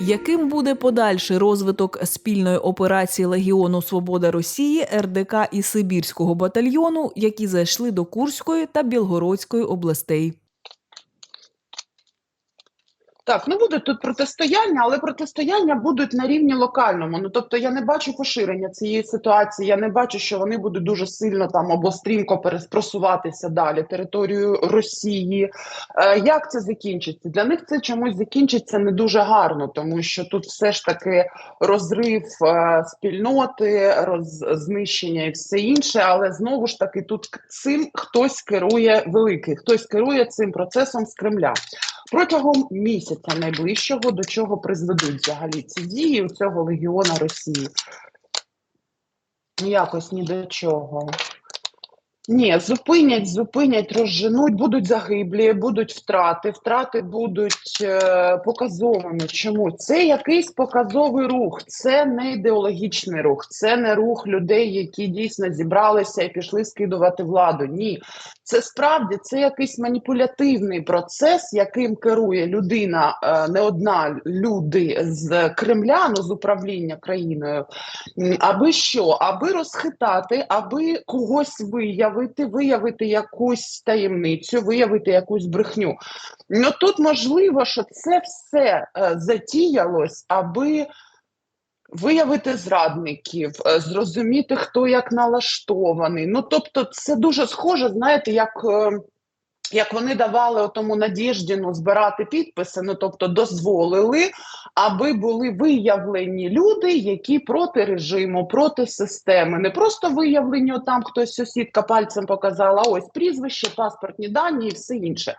Яким буде подальший розвиток спільної операції Легіону Свобода Росії, РДК і Сибірського батальйону, які зайшли до Курської та Білгородської областей? Так, не буде тут протистояння, але протистояння будуть на рівні локальному. Ну тобто я не бачу поширення цієї ситуації. Я не бачу, що вони будуть дуже сильно там або стрімко переспросуватися далі територію Росії. Е, як це закінчиться? Для них це чомусь закінчиться не дуже гарно, тому що тут все ж таки розрив е, спільноти, роз, знищення і все інше. Але знову ж таки, тут цим хтось керує великий, хтось керує цим процесом з Кремля. Протягом місяця найближчого до чого призведуть взагалі ці дії у цього легіона Росії? Якось ні до чого. Ні, зупинять, зупинять, розженуть, будуть загиблі, будуть втрати. Втрати будуть е, показовими. Чому? Це якийсь показовий рух, це не ідеологічний рух, це не рух людей, які дійсно зібралися і пішли скидувати владу. Ні, це справді це якийсь маніпулятивний процес, яким керує людина, е, не одна люди з Кремля, ну з управління країною. Аби що? Аби розхитати, аби когось виявити, виявити якусь таємницю, виявити якусь брехню. Ну тут можливо, що це все е, затіялось, аби. Виявити зрадників, е, зрозуміти, хто як налаштований. Ну тобто, це дуже схоже, знаєте, як, е, як вони давали тому Надєждіну збирати підписи, ну тобто дозволили, аби були виявлені люди, які проти режиму, проти системи. Не просто виявлені, там хтось сусідка пальцем показала, ось прізвище, паспортні дані і все інше.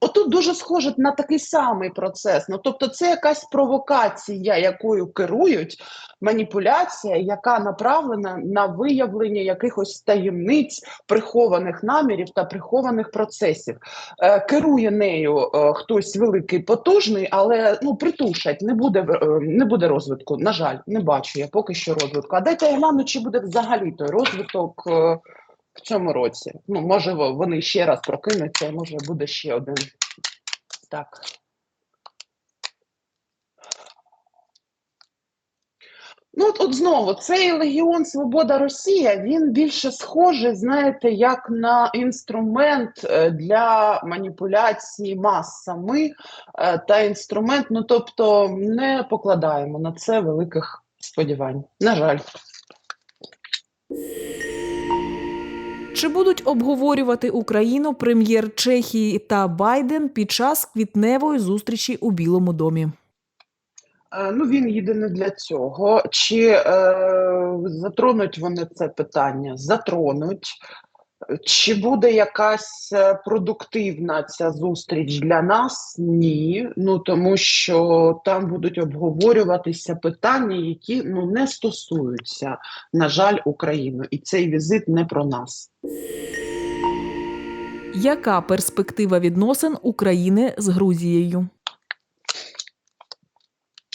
Отут дуже схоже на такий самий процес. Ну тобто, це якась провокація, якою керують, маніпуляція, яка направлена на виявлення якихось таємниць, прихованих намірів та прихованих процесів. Е, керує нею е, хтось великий, потужний, але ну притушать, не буде е, не буде розвитку. На жаль, не бачу я поки що розвитку. А дайте я гляну, чи буде взагалі той розвиток. в цьому році. Ну, може, вони ще раз прокинуться, може буде ще один. Так. Ну, от, от знову, цей Легіон Свобода Росія, він більше схожий, знаєте, як на інструмент е, для маніпуляції масами е, та інструмент, ну тобто не покладаємо на це великих сподівань. На жаль. Чи будуть обговорювати Україну прем'єр Чехії та Байден під час квітневої зустрічі у Білому домі? Е, Ну, він їде для цього. Чи е, затронуть вони це питання? Затронуть. Чи буде якась е, продуктивна ця зустріч для нас? Ні. Ну тому що там будуть обговорюватися питання, які ну не стосуються, на жаль, України. І цей візит не про нас. Яка перспектива відносин України з Грузією?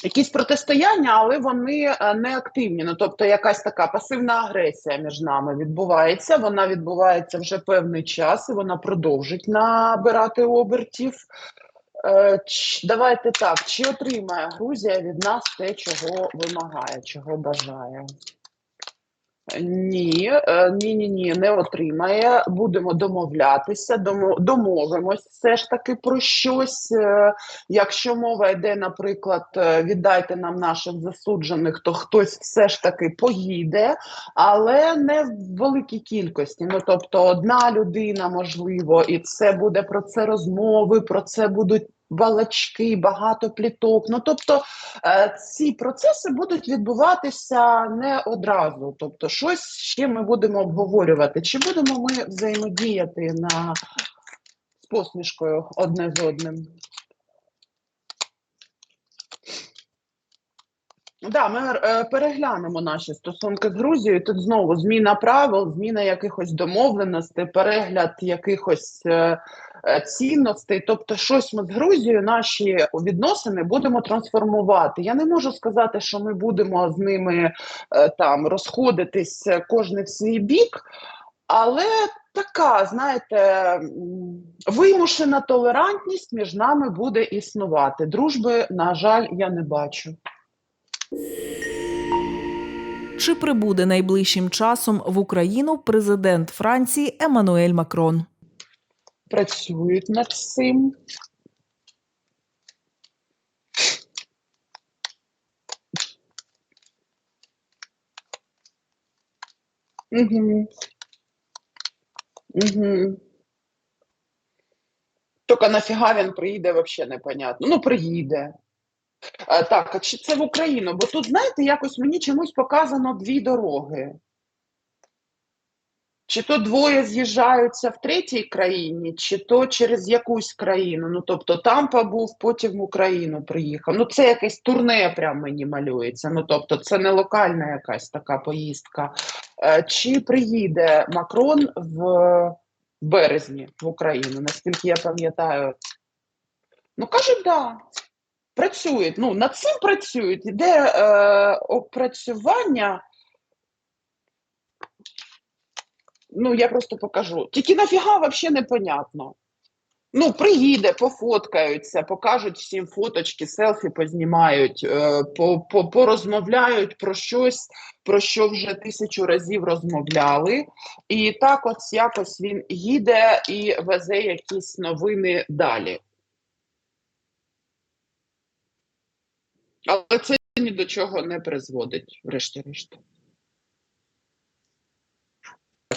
Якісь протистояння, але вони е, не активні. Ну тобто, якась така пасивна агресія між нами відбувається. Вона відбувається вже певний час, і вона продовжить набирати обертів. Е, давайте так: чи отримає Грузія від нас те, чого вимагає, чого бажає? Ні, ні, ні, ні, не отримає. Будемо домовлятися, домо- домовимось все ж таки про щось. Е, Якщо мова йде, наприклад, е, віддайте нам наших засуджених, то хтось все ж таки поїде, але не в великій кількості. Ну тобто, одна людина можливо, і це буде про це розмови, про це будуть. Балачки, багато пліток. Ну тобто е, ці процеси будуть відбуватися не одразу. Тобто, щось ще ми будемо обговорювати. Чи будемо ми взаємодіяти на з посмішкою одне з одним? Да, ми е, переглянемо наші стосунки з Грузією. Тут знову зміна правил, зміна якихось домовленостей, перегляд якихось е, е, цінностей. Тобто, щось ми з Грузією, наші відносини будемо трансформувати. Я не можу сказати, що ми будемо з ними е, там розходитись е, кожен в свій бік, але така, знаєте, вимушена толерантність між нами буде існувати. Дружби, на жаль, я не бачу. Чи прибуде найближчим часом в Україну президент Франції Еммануель Макрон? Працюють над цим. Угу. Угу. Тільки нафіга він приїде, взагалі непонятно. Ну, приїде. Е, Так, а чи це в Україну? Бо тут, знаєте, якось мені чомусь показано дві дороги. Чи то двоє з'їжджаються в третій країні, чи то через якусь країну. Ну, тобто там побув, потім в Україну приїхав. Ну, це якесь турне прям мені малюється. Ну, тобто, це не локальна якась така поїздка. Е, Чи приїде Макрон в березні в Україну? Наскільки я пам'ятаю, ну кажуть, да. Працюють. Ну, над цим працюють. Іде е, опрацювання. Ну, я просто покажу. Тільки нафіга взагалі непонятно. Ну, приїде, пофоткаються, покажуть всім фоточки, селфі познімають, е, по, по, порозмовляють про щось, про що вже тисячу разів розмовляли. І так ось якось він їде і везе якісь новини далі. Але це ні до чого не призводить, врешті-решт.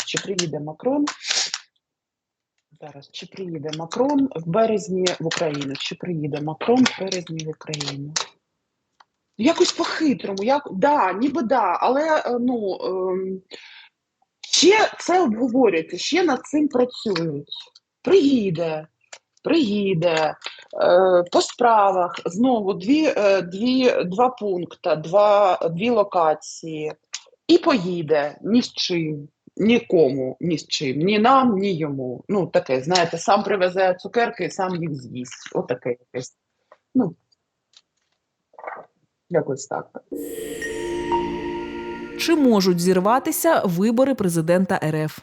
Чи приїде Макрон? Зараз, чи приїде Макрон в березні в Україну? Чи приїде Макрон в березні в Україну? Якось по-хитрому, як да, ніби да, але е, ну ем, ще це обговорюється, ще над цим працюють. Приїде, приїде по справах знову дві, е, дві, два пункти, два, дві локації, і поїде ні з чим. Нікому, ні з чим, ні нам, ні йому. Ну, таке, знаєте, сам привезе цукерки і сам їх з'їсть. Отаке якесь. Ну, якось так. Чи можуть зірватися вибори президента РФ?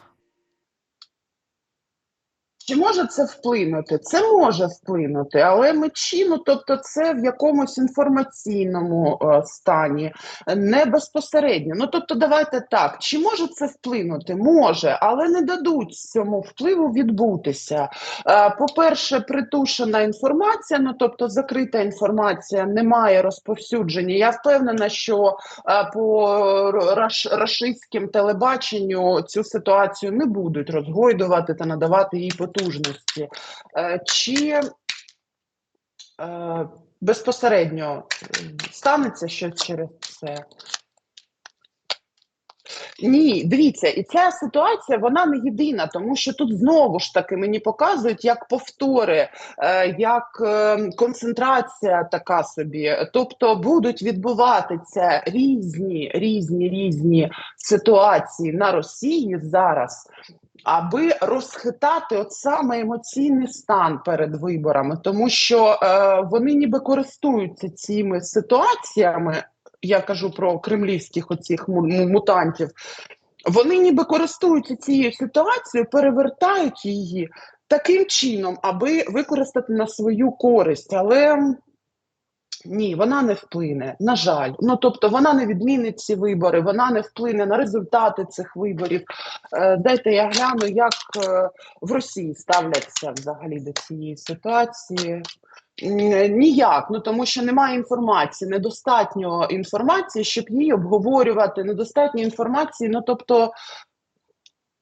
Чи може це вплинути? Це може вплинути, але мечі, ну тобто, це в якомусь інформаційному е, стані, не безпосередньо. Ну тобто, давайте так. Чи може це вплинути? Може, але не дадуть цьому впливу відбутися. Е, по-перше, притушена інформація, ну тобто закрита інформація, немає розповсюдження. Я впевнена, що е, по раш, рашистським телебаченню цю ситуацію не будуть розгойдувати та надавати їй потужності. Е, Чи е, безпосередньо е, станеться щось через це? Ні, дивіться, і ця ситуація вона не єдина, тому що тут знову ж таки мені показують як повтори, як концентрація така собі. Тобто будуть відбуватися різні, різні, різні ситуації на Росії зараз, аби розхитати от саме емоційний стан перед виборами, тому що е, вони ніби користуються цими ситуаціями. Я кажу про кремлівських оцих му- му- мутантів. Вони ніби користуються цією ситуацією, перевертають її таким чином, аби використати на свою користь. Але ні, вона не вплине. На жаль, ну тобто вона не відмінить ці вибори, вона не вплине на результати цих виборів. Е, дайте я гляну, як е, в Росії ставляться взагалі до цієї ситуації. Ніяк, ну тому що немає інформації, недостатньо інформації, щоб її обговорювати, недостатньо інформації. Ну тобто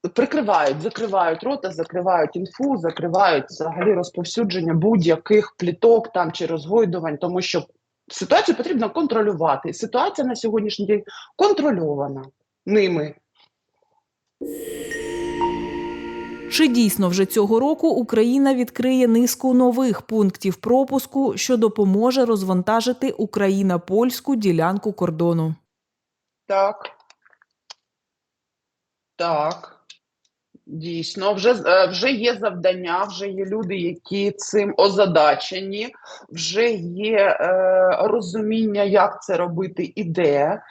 прикривають, закривають рота, закривають інфу, закривають взагалі розповсюдження будь-яких пліток там чи розгойдувань, тому що ситуацію потрібно контролювати. Ситуація на сьогоднішній день контрольована ними. Чи дійсно вже цього року Україна відкриє низку нових пунктів пропуску, що допоможе розвантажити Україна польську ділянку кордону? Так. Так. Дійсно, вже, е, вже є завдання, вже є люди, які цим озадачені, вже є е, розуміння, як це робити і де.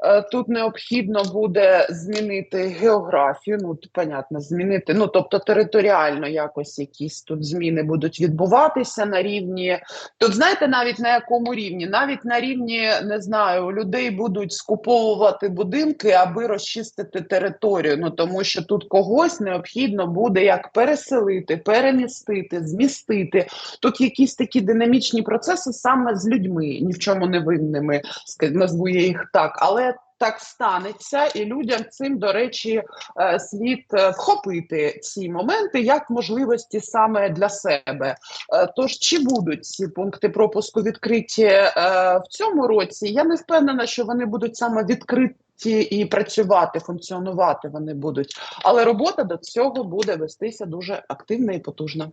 Е, Тут необхідно буде змінити географію. Ну, понятно, змінити. Ну, тобто територіально якось якісь тут зміни будуть відбуватися на рівні. Тут знаєте, навіть на якому рівні? Навіть на рівні не знаю, людей будуть скуповувати будинки, аби розчистити територію. Ну тому що тут когось необхідно буде як переселити, перемістити, змістити. Тут якісь такі динамічні процеси саме з людьми, ні в чому не винними, назву я їх так, але. Так станеться, і людям цим, до речі, е, слід е, вхопити ці моменти як можливості саме для себе. Е, Тож чи будуть ці пункти пропуску відкриті в цьому році? Я не впевнена, що вони будуть саме відкриті і працювати, функціонувати вони будуть. Але робота до цього буде вестися дуже активна і потужна.